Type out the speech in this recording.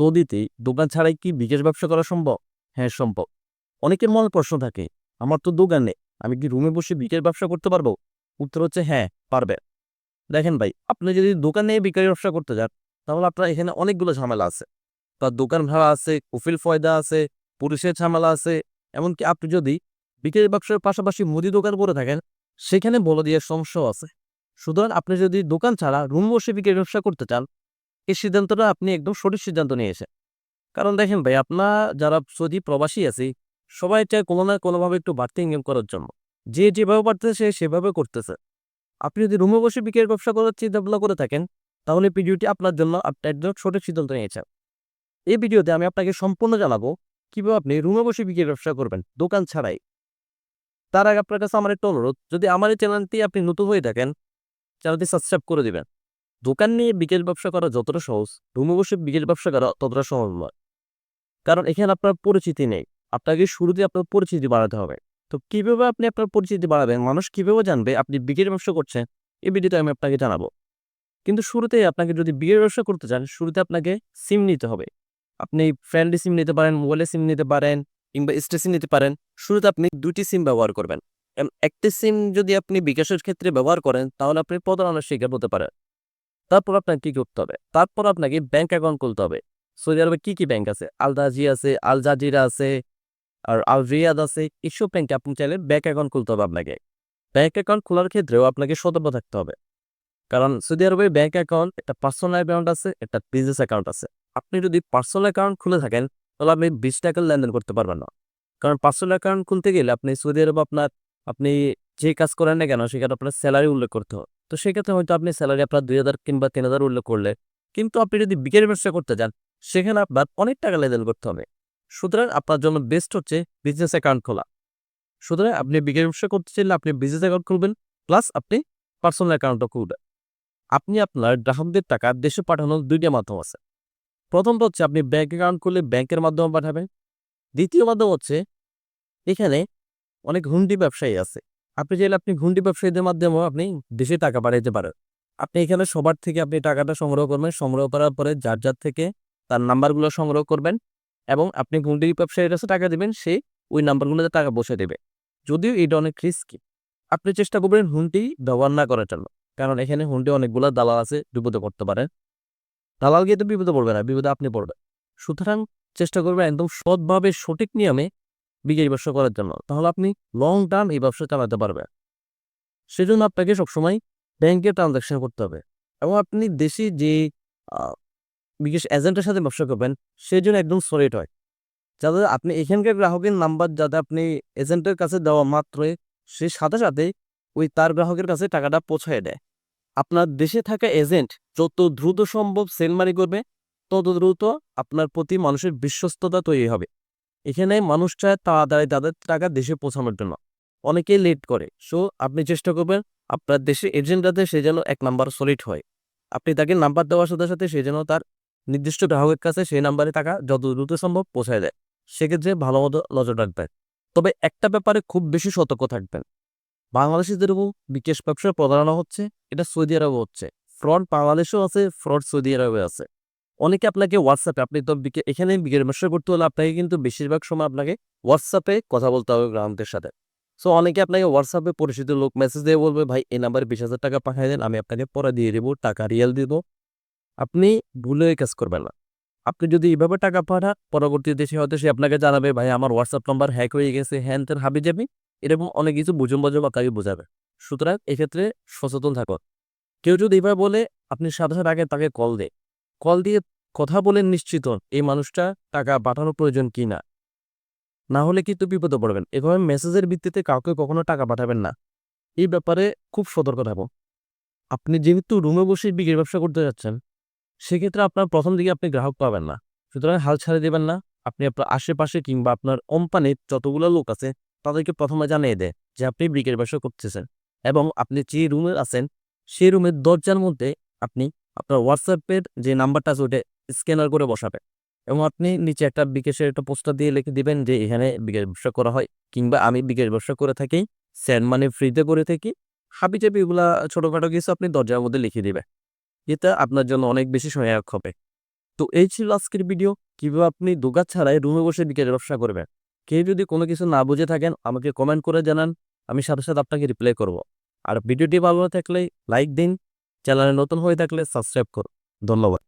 সৌদিতে দোকান ছাড়াই কি বিকাশ ব্যবসা করা সম্ভব? হ্যাঁ সম্ভব। অনেকের মনে প্রশ্ন থাকে, আমার তো দোকান আমি কি রুমে বসে বিকাশ ব্যবসা করতে পারব? উত্তর হচ্ছে হ্যাঁ পারবে দেখেন ভাই, আপনি যদি দোকান বিকাশ ব্যবসা করতে যান, তাহলে আপনার এখানে অনেকগুলো ঝামেলা আছে। তার দোকান ভাড়া আছে কফিল ফয়দা আছে, পুলিশের ঝামেলা আছে। এমনকি আপনি যদি বিকাশ ব্যবসার পাশাপাশি মুদি দোকান করে থাকেন, সেখানে বলে দিয়ে সমস্যাও আছে। সুতরাং আপনি যদি দোকান ছাড়া রুম বসে বিক্রি ব্যবসা করতে চান এই সিদ্ধান্তটা আপনি একদম সঠিক সিদ্ধান্ত নিয়েছেন। কারণ দেখেন ভাই আপনার যারা সৌদি প্রবাসী আছে সবাই চায় কোনো না কোনোভাবে একটু বাড়তি ইনকাম করার জন্য। যে যেভাবে পারতেছে সেভাবে করতেছে। আপনি যদি রুমে বসে বিক্রির ব্যবসা করার চিন্তা ভাবনা করে থাকেন, তাহলে ভিডিওটি আপনার জন্য আপনি একদম সঠিক সিদ্ধান্ত নিয়েছেন। এই ভিডিওতে আমি আপনাকে সম্পূর্ণ জানাব, কীভাবে আপনি রুমে বসে বিক্রির ব্যবসা করবেন, দোকান ছাড়াই। তার আগে আপনার কাছে আমার একটা অনুরোধ, যদি আমার এই চ্যানেলটি আপনি নতুন হয়ে থাকেন চ্যানেলটি সাবস্ক্রাইব করে দিবেন। দোকান নিয়ে বিকেল ব্যবসা করা যতটা সহজ, রুমে বসে বিকেল ব্যবসা করা ততটা সহজ নয়। কারণ এখানে আপনার পরিচিতি নেই। আপনাকে শুরুতে আপনার পরিচিতি বাড়াতে হবে। তো কীভাবে আপনি আপনার পরিচিতি বাড়াবেন, মানুষ কীভাবে জানবে আপনি বিকেল ব্যবসা করছেন এই ভিডিওতে আমি আপনাকে জানাব। কিন্তু শুরুতে আপনাকে যদি বিয়ের ব্যবসা করতে চান, শুরুতে আপনাকে সিম নিতে হবে। আপনি ফ্রেন্ডলি সিম নিতে পারেন মোবাইলে সিম নিতে পারেন কিংবা স্টেসিম নিতে পারেন, শুরুতে আপনি দুটি সিম ব্যবহার করবেন। একটি সিম যদি আপনি বিকাশের ক্ষেত্রে ব্যবহার করেন, তাহলে আপনি প্রতারণার শিকার হতে পারেন। তারপর আপনাকে কি করতে হবে? তারপর আপনাকে ব্যাংক অ্যাকাউন্ট খুলতে হবে। সৌদি আরবে কি কি ব্যাংক আছে? আলদাজি আছে, আল জাজিরা আছে, আর আল রিয়াদ আছে এইসব ব্যাংকে আপনি চাইলে ব্যাংক অ্যাকাউন্ট খুলতে হবে আপনাকে। ব্যাংক অ্যাকাউন্ট খোলার ক্ষেত্রেও আপনাকে সতর্ক থাকতে হবে। কারণ সৌদি আরবে ব্যাংক অ্যাকাউন্ট একটা পার্সোনাল অ্যাকাউন্ট আছে, একটা বিজনেস অ্যাকাউন্ট আছে। আপনি যদি পার্সোনাল অ্যাকাউন্ট খুলে থাকেন, তাহলে আপনি বিশ টাকা লেনদেন করতে পারবেন না। কারণ পার্সোনাল অ্যাকাউন্ট খুলতে গেলে আপনি সৌদি আরবে আপনার, আপনি যে কাজ করেন না কেন, সেখানে আপনার স্যালারি উল্লেখ করতে হবে। তো সেক্ষেত্রে হয়তো আপনি স্যালারি আপনার দুই হাজার কিংবা তিন হাজার উল্লেখ করলে কিন্তু আপনি যদি বিকেল ব্যবসা করতে যান, সেখানে আপনার অনেক টাকা লেনদেন করতে হবে। সুতরাং আপনার জন্য বেস্ট হচ্ছে বিজনেস অ্যাকাউন্ট খোলা। সুতরাং আপনি বিকেল ব্যবসা করতে চাইলে আপনি বিজনেস অ্যাকাউন্ট খুলবেন প্লাস আপনি পার্সোনাল অ্যাকাউন্টও খুলবেন। আপনি আপনার গ্রাহকদের টাকা দেশে পাঠানোর দুইটা মাধ্যম আছে। প্রথমটা হচ্ছে আপনি ব্যাংক অ্যাকাউন্ট খুললে ব্যাংকের মাধ্যমে পাঠাবেন। দ্বিতীয় মাধ্যম হচ্ছে এখানে অনেক হুন্ডি ব্যবসায়ী আছে। আপনি চাইলে আপনি হুন্ডি ব্যবসায়ীদের মাধ্যমেও আপনি দেশে টাকা পাঠাইতে পারেন। আপনি এখানে সবার থেকে আপনি টাকাটা সংগ্রহ করবেন। সংগ্রহ করার পরে যার যার থেকে তার নাম্বারগুলো সংগ্রহ করবেন এবং আপনি হুন্ডি ব্যবসায়ীর কাছে টাকা দেবেন, সে ওই নাম্বারগুলোতে টাকা বসে দেবে। যদিও এটা অনেক রিস্কি আপনি চেষ্টা করবেন হুন্ডি ব্যবহার না করার জন্য। কারণ এখানে হুন্ডি অনেকগুলো দালাল আছে, বিপদে করতে পারে। দালাল গিয়ে তো বিপদে পড়বে না, বিপদে আপনি পড়বেন। সুতরাং চেষ্টা করবেন একদম সৎভাবে সঠিক নিয়মে বিজয়ী ব্যবসা করার জন্য, তাহলে আপনি লং টার্ম এই ব্যবসা চালাতে পারবেন। সেজন্য আপনাকে সবসময় ব্যাংকে ট্রানজাকশন করতে হবে এবং আপনি দেশি যে বিশেষ এজেন্টের সাথে ব্যবসা করবেন সেই জন্য একদম সলিড হয়। যাতে আপনি এখানকার গ্রাহকের নাম্বার যাতে আপনি এজেন্টের কাছে দেওয়া মাত্রই, সে সাথে সাথে ওই তার গ্রাহকের কাছে টাকাটা পৌঁছায় দেয়। আপনার দেশে থাকা এজেন্ট যত দ্রুত সম্ভব সেলমারি করবে, তত দ্রুত আপনার প্রতি মানুষের বিশ্বস্ততা তৈরি হবে। এখানে মানুষ চায় তাড়াতাড়ি তাদের টাকা দেশে পৌঁছানোর জন্য। অনেকেই লেট করে। সো আপনি চেষ্টা করবেন আপনার দেশে এজেন্টটাতে সে যেন এক নাম্বার সলিড হয়। আপনি তাকে নাম্বার দেওয়ার সাথে সাথে সে যেন তার নির্দিষ্ট গ্রাহকের কাছে সেই নাম্বারে টাকা যত দ্রুত সম্ভব পৌঁছায় দেয়। সেক্ষেত্রে ভালো মতো নজর রাখবেন। তবে একটা ব্যাপারে খুব বেশি সতর্ক থাকবেন। বাংলাদেশিদের উপর বিকাশ ব্যবসার প্রতারণা হচ্ছে, এটা সৌদি আরবে হচ্ছে। ফ্রড বাংলাদেশেও আছে, ফ্রড সৌদি আরবে আছে। অনেকে আপনাকে হোয়াটসঅ্যাপে আপনি তো এখানে ব্যবসা করতে হলে আপনাকে কিন্তু বেশিরভাগ সময় আপনাকে হোয়াটসঅ্যাপে কথা বলতে হবে গ্রাহকদের সাথে। সো অনেকে আপনাকে হোয়াটসঅ্যাপে পরিচিত লোক মেসেজ দিয়ে বলবে, ভাই, এই নাম্বারে বিশ হাজার টাকা পাঠিয়ে দেন, আমি আপনাকে পরে দিয়ে দেবো, টাকা রিয়েল দিব। আপনি ভুলে কাজ করবেন না। আপনি যদি এইভাবে টাকা পাঠান, পরবর্তী দেশে হয়তো সে আপনাকে জানাবে, ভাই, আমার হোয়াটসঅ্যাপ নাম্বার হ্যাক হয়ে গেছে হ্যান ত্যান হাবি যাবি এরকম অনেক কিছু বুঝুম বাজুম আপনাকে বোঝাবে। সুতরাং এক্ষেত্রে সচেতন থাকুন। কেউ যদি এভাবে বলে, আপনি সাথে সাথে আগে তাকে কল দে কল দিয়ে কথা বলেন নিশ্চিত এই মানুষটা টাকা পাঠানোর প্রয়োজন কি না। না হলে কিন্তু বিপদে পড়বেন। এভাবে মেসেজের ভিত্তিতে কাউকে কখনো টাকা পাঠাবেন না। এই ব্যাপারে খুব সতর্ক থাকুন। আপনি যেহেতু রুমে বসে বিক্রির ব্যবসা করতে যাচ্ছেন, সেক্ষেত্রে আপনার প্রথম দিকে আপনি গ্রাহক পাবেন না। সুতরাং হাল ছাড়ে দেবেন না। আপনি আপনার আশেপাশে কিংবা আপনার কোম্পানির যতগুলো লোক আছে, তাদেরকে প্রথমে জানিয়ে দেয় যে আপনি বিক্রির ব্যবসা করতেছেন। এবং আপনি যে রুমে আছেন, সেই রুমের দরজার মধ্যে আপনি আপনার হোয়াটসঅ্যাপের যে নাম্বারটা আছে ওটা স্ক্যানার করে বসাবেন এবং আপনি নিচে একটা বিকাশের একটা পোস্টার দিয়ে লিখে দিবেন যে, এখানে বিকাশ ব্যবসা করা হয়। কিংবা আমি বিকাশ ব্যবসা করে থাকি স্যান্ড মানি ফ্রিতে করে থাকি। হাবি চাবি এগুলা ছোটোখাটো কিছু আপনি দরজার মধ্যে লিখে দিবেন। এটা আপনার জন্য অনেক বেশি সহায়ক হবে। তো এই ছিল আজকের ভিডিও কীভাবে আপনি দোকান ছাড়াই রুমে বসে বিকেলের ব্যবসা করবেন? কেউ যদি কোনো কিছু না বুঝে থাকেন, আমাকে কমেন্ট করে জানান। আমি সাথে সাথে আপনাকে রিপ্লাই করব। আর ভিডিওটি ভালো থাকলে লাইক দিন। চ্যানেলে নতুন হয়ে থাকলে সাবস্ক্রাইব করো। ধন্যবাদ।